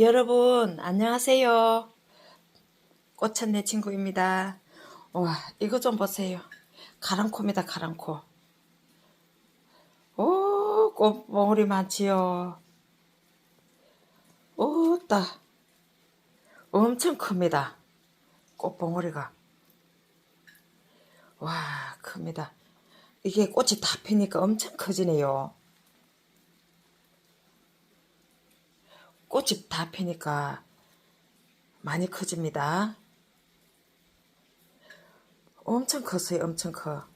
여러분, 안녕하세요. 꽃천내 친구입니다. 와, 이거 좀 보세요. 가랑코입니다, 가랑코. 오, 꽃봉오리 많지요. 오, 따. 엄청 큽니다. 꽃봉오리가. 와, 큽니다. 이게 꽃이 다 피니까 엄청 커지네요. 꽃이 다 피니까 많이 커집니다. 엄청 컸어요, 엄청 커.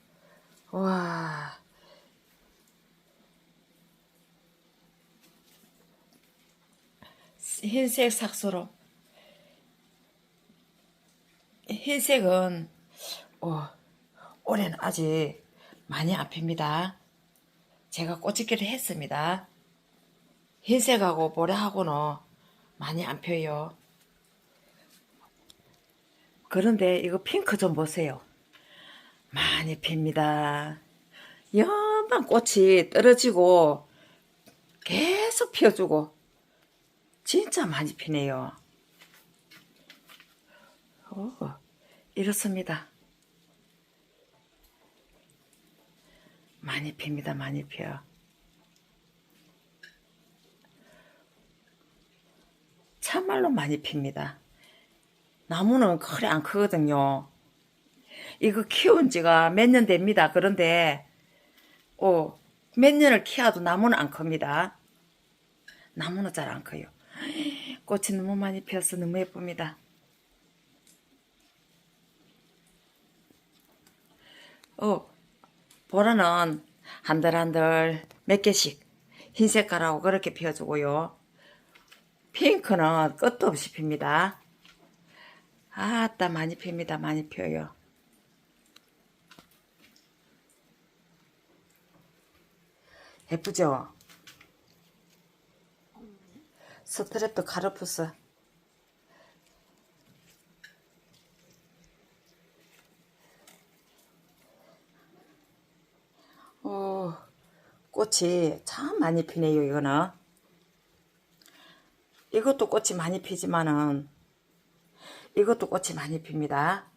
와. 흰색 삭소로. 흰색은, 어, 올해는 아직 많이 안 핍니다. 제가 꽃집기를 했습니다. 흰색하고 보라하고는 많이 안 펴요. 그런데 이거 핑크 좀 보세요. 많이 핍니다. 연방 꽃이 떨어지고 계속 피어주고 진짜 많이 피네요. 오, 이렇습니다. 많이 핍니다. 많이 피어. 참말로 많이 핍니다. 나무는 그래 안 크거든요. 이거 키운 지가 몇 년 됩니다. 그런데 어, 몇 년을 키워도 나무는 안 큽니다. 나무는 잘 안 커요. 꽃이 너무 많이 피어서 너무 예쁩니다. 어, 보라는 한들한들 몇 개씩 흰 색깔하고 그렇게 피워주고요. 핑크는 끝도 없이 핍니다. 아따 많이 핍니다. 많이 펴요. 예쁘죠? 스트랩도. 어, 꽃이 참 많이 피네요, 이거는. 이것도 꽃이 많이 피지만은 이것도 꽃이 많이 핍니다.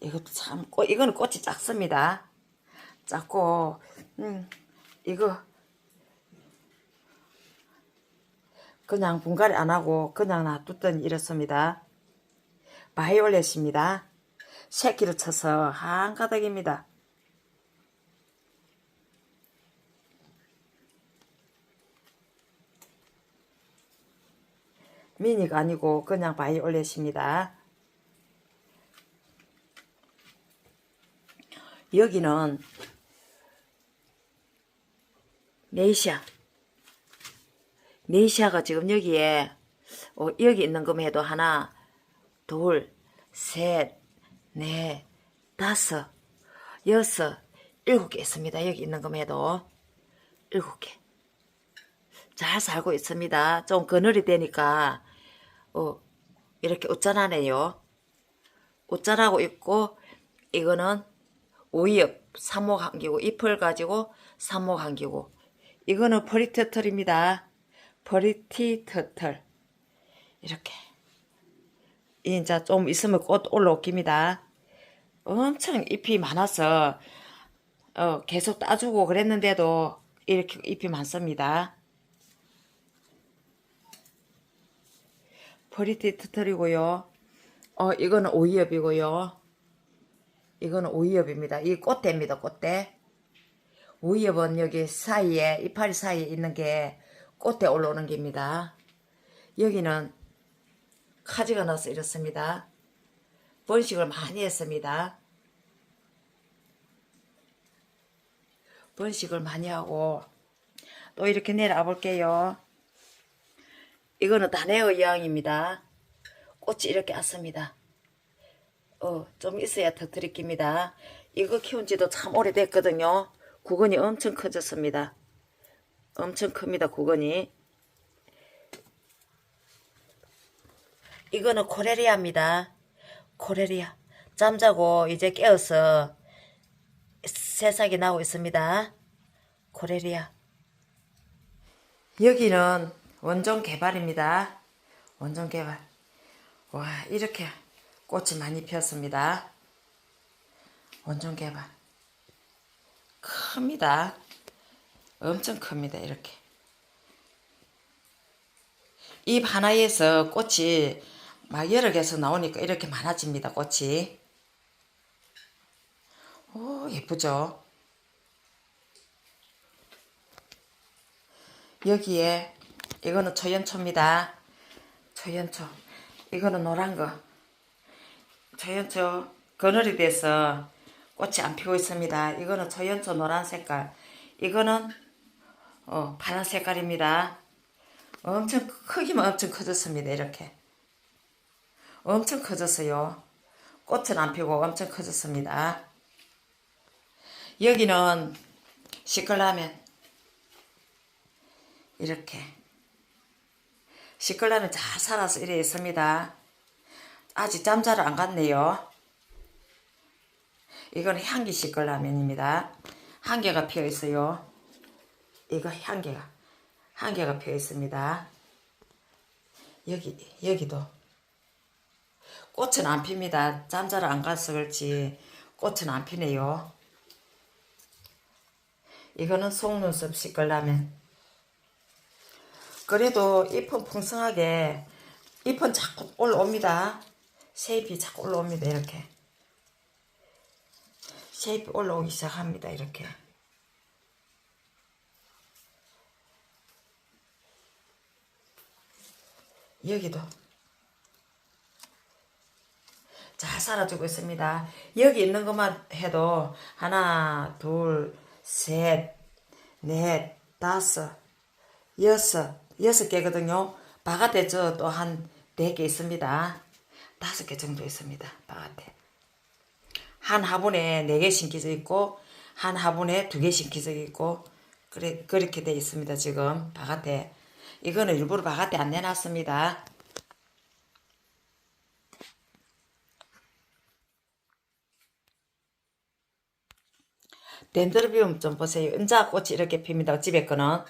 이것도 참 꽃, 이거는 꽃이 작습니다. 작고, 음, 이거 그냥 분갈이 안 하고 그냥 놔뒀더니 이렇습니다. 바이올렛입니다. 새끼를 쳐서 한가닥입니다. 미니가 아니고 그냥 바이올렛입니다. 여기는 네이시아. 네이시아가 지금 여기에 어, 여기 있는 것만 해도 하나, 둘, 셋, 넷, 다섯, 여섯, 일곱 개 있습니다. 여기 있는 것만 해도 일곱 개. 잘 살고 있습니다. 좀 그늘이 되니까 어, 이렇게 웃잔하네요. 웃잔하고 있고 이거는 오이엽 삼목 한기고 잎을 가지고 삼목 한기고 이거는 퍼리터털입니다. 퍼리티터털 이렇게 이제 좀 있으면 꽃 올라옵니다. 엄청 잎이 많아서 어, 계속 따주고 그랬는데도 이렇게 잎이 많습니다. 퍼리티 터트리고요. 어, 이거는 오이엽이고요. 이거는 오이엽입니다. 이 꽃대입니다, 꽃대. 오이엽은 여기 사이에, 이파리 사이에 있는 게 꽃대 올라오는 겁니다. 여기는 카지가 나서 이렇습니다. 번식을 많이 했습니다. 번식을 많이 하고 또 이렇게 내려와 볼게요. 이거는 다네어 여왕입니다. 꽃이 이렇게 왔습니다. 어, 좀 있어야 터뜨릴 깁니다. 이거 키운 지도 참 오래됐거든요. 구근이 엄청 커졌습니다. 엄청 큽니다, 구근이. 이거는 코레리아입니다. 코레리아. 잠자고 이제 깨어서 새싹이 나오고 있습니다. 코레리아. 여기는 원종 개발입니다. 원종 개발. 와, 이렇게 꽃이 많이 피었습니다. 원종 개발. 큽니다. 엄청 큽니다. 이렇게. 잎 하나에서 꽃이 막 여러 개서 나오니까 이렇게 많아집니다. 꽃이. 오, 예쁘죠? 여기에 이거는 초연초입니다. 초연초. 이거는 노란 거. 초연초 그늘이 돼서 꽃이 안 피고 있습니다. 이거는 초연초 노란 색깔. 이거는 어, 파란 색깔입니다. 엄청 크기만 엄청 커졌습니다. 이렇게. 엄청 커졌어요. 꽃은 안 피고 엄청 커졌습니다. 여기는 시끌라면 이렇게 시끌라면 잘 살아서 이래 있습니다. 아직 잠자를 안 갔네요. 이거는 향기 시끌라면입니다. 한 개가 피어 있어요. 이거 한 개가 한 개가 피어 있습니다. 여기 여기도 꽃은 안 핍니다. 잠자를 안 가서 그렇지 꽃은 안 피네요. 이거는 속눈썹 시끌라면 그래도 잎은 풍성하게 잎은 자꾸 올라옵니다. 쉐입이 자꾸 올라옵니다. 이렇게 쉐입이 올라오기 시작합니다. 이렇게 여기도 잘 살아주고 있습니다. 여기 있는 것만 해도 하나, 둘, 셋, 넷, 다섯, 여섯, 여섯 개거든요. 바깥에 저또한 네 개 있습니다. 다섯 개 정도 있습니다. 바깥에. 한 화분에 네개 심겨져 있고, 한 화분에 두개 심겨져 있고, 그래, 그렇게 돼 있습니다. 지금 바깥에. 이거는 일부러 바깥에 안 내놨습니다. 덴드로비움 좀 보세요. 은자 꽃이 이렇게 핍니다. 집에 거는.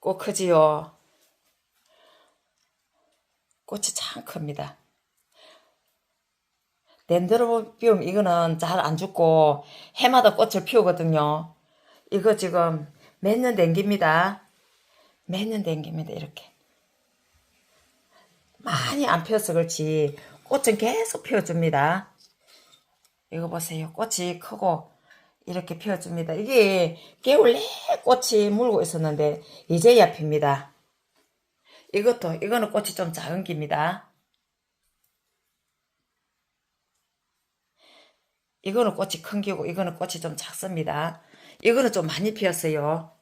꽃 크지요. 꽃이 참 큽니다. 덴드로비움 이거는 잘 안 죽고 해마다 꽃을 피우거든요. 이거 지금 몇년된 겁니다. 몇년된 겁니다. 이렇게. 많이 안 피어서 그렇지 꽃은 계속 피워줍니다. 이거 보세요. 꽃이 크고 이렇게 피워줍니다. 이게 개울 내 꽃이 물고 있었는데 이제야 핍니다. 이것도 이거는 꽃이 좀 작은 겁니다. 이거는 꽃이 큰 기고 이거는 꽃이 좀 작습니다. 이거는 좀 많이 피었어요.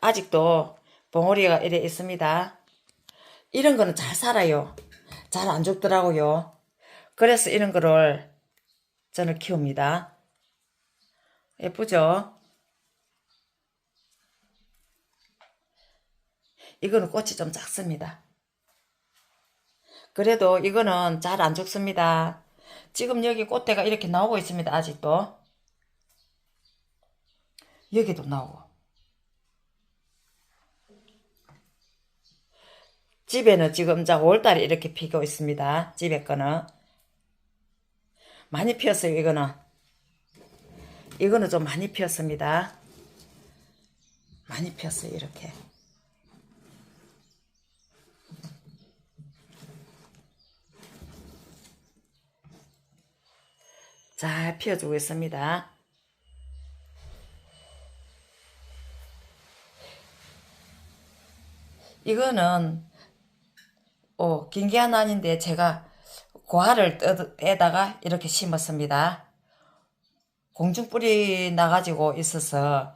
아직도 봉오리가 이래 있습니다. 이런 거는 잘 살아요. 잘 안 죽더라고요. 그래서 이런 거를 저는 키웁니다. 예쁘죠? 이거는 꽃이 좀 작습니다. 그래도 이거는 잘 안 죽습니다. 지금 여기 꽃대가 이렇게 나오고 있습니다. 아직도. 여기도 나오고. 집에는 지금 자 5월달에 이렇게 피고 있습니다. 집에 거는. 많이 피었어요, 이거는. 이거는 좀 많이 피었습니다. 많이 피었어요, 이렇게. 잘 피워주고 있습니다. 이거는 어, 긴게한 아닌데 제가 고화를 뜯- 떼다가 이렇게 심었습니다. 공중불이 나가지고 있어서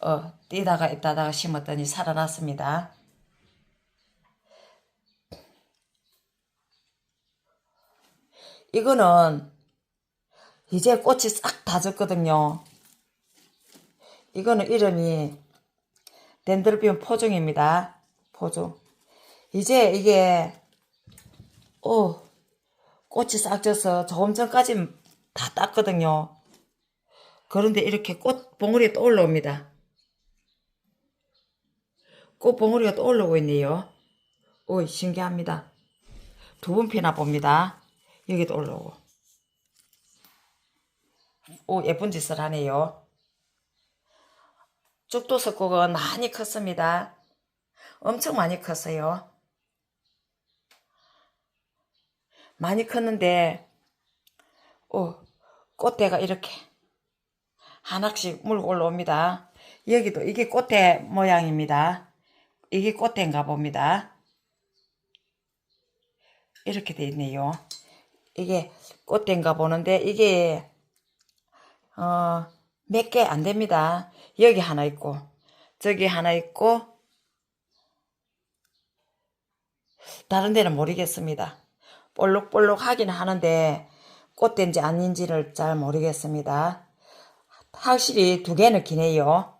어, 뛰다가 있다가 심었더니 살아났습니다. 이거는 이제 꽃이 싹 다 졌거든요. 이거는 이름이 덴드로비움 포종입니다. 포종. 이제 이게 오 꽃이 싹 져서 조금 전까지 다 땄거든요. 그런데 이렇게 꽃 봉우리가 또 올라옵니다. 꽃 봉우리가 또 올라오고 있네요. 오이, 신기합니다. 두 번 피나 봅니다. 여기도 올라오고. 오, 예쁜 짓을 하네요. 죽도석국은 많이 컸습니다. 엄청 많이 컸어요. 많이 컸는데, 오, 꽃대가 이렇게 하나씩 물고 올라옵니다. 여기도 이게 꽃대 모양입니다. 이게 꽃대인가 봅니다. 이렇게 돼 있네요. 이게 꽃대인가 보는데 이게 어, 몇 개 안 됩니다. 여기 하나 있고 저기 하나 있고 다른 데는 모르겠습니다. 볼록볼록 하긴 하는데 꽃대인지 아닌지를 잘 모르겠습니다. 확실히 두 개는 기네요.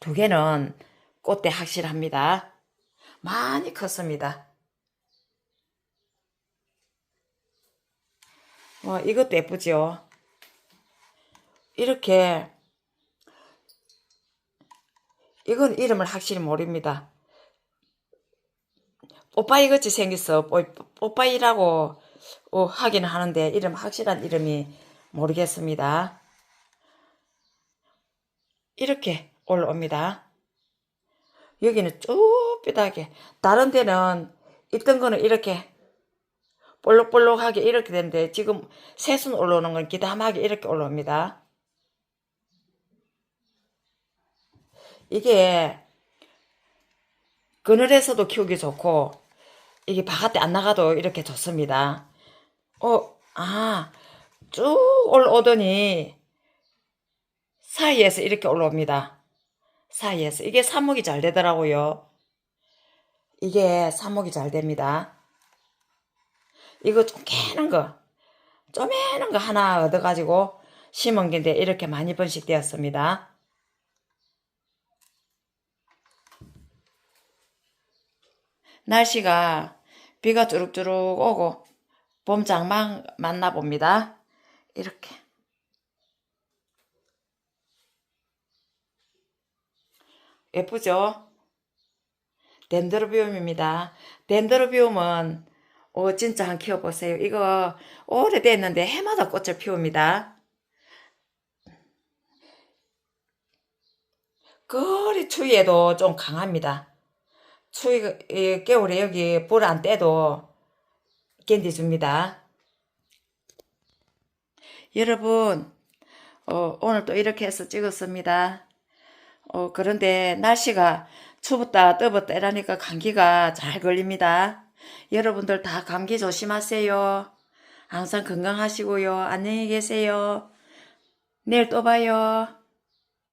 두 개는 꽃대 확실합니다. 많이 컸습니다. 와, 이것도 예쁘죠? 이렇게, 이건 이름을 확실히 모릅니다. 뽀빠이 같이 생겼어. 뽀- 뽀빠이라고 어, 하긴 하는데, 이름, 확실한 이름이 모르겠습니다. 이렇게 올라옵니다. 여기는 쭉 삐하게 다른 데는 있던 거는 이렇게 볼록볼록하게 이렇게 되는데 지금 새순 올라오는 건 기담하게 이렇게 올라옵니다. 이게 그늘에서도 키우기 좋고 이게 바깥에 안 나가도 이렇게 좋습니다. 어, 아, 쭉 올라오더니 사이에서 이렇게 올라옵니다. 사이에서. 이게 삽목이 잘 되더라고요. 이게 삽목이 잘 됩니다. 이거 좀 깨는 거, 쪼매는 거 하나 얻어가지고 심은 게인데 이렇게 많이 번식되었습니다. 날씨가 비가 주룩주룩 오고 봄 장마 맞나 봅니다. 이렇게. 예쁘죠? 덴드로비움입니다. 덴드로비움은 오 진짜 한 키워보세요. 이거 오래됐는데 해마다 꽃을 피웁니다. 그리 추위에도 좀 강합니다. 추위 이 겨울에 여기 불 안 떼도 견디줍니다. 여러분 어, 오늘 또 이렇게 해서 찍었습니다. 어, 그런데 날씨가 추웠다 뜨웠다 이러니까 감기가 잘 걸립니다. 여러분들 다 감기 조심하세요. 항상 건강하시고요. 안녕히 계세요. 내일 또 봐요.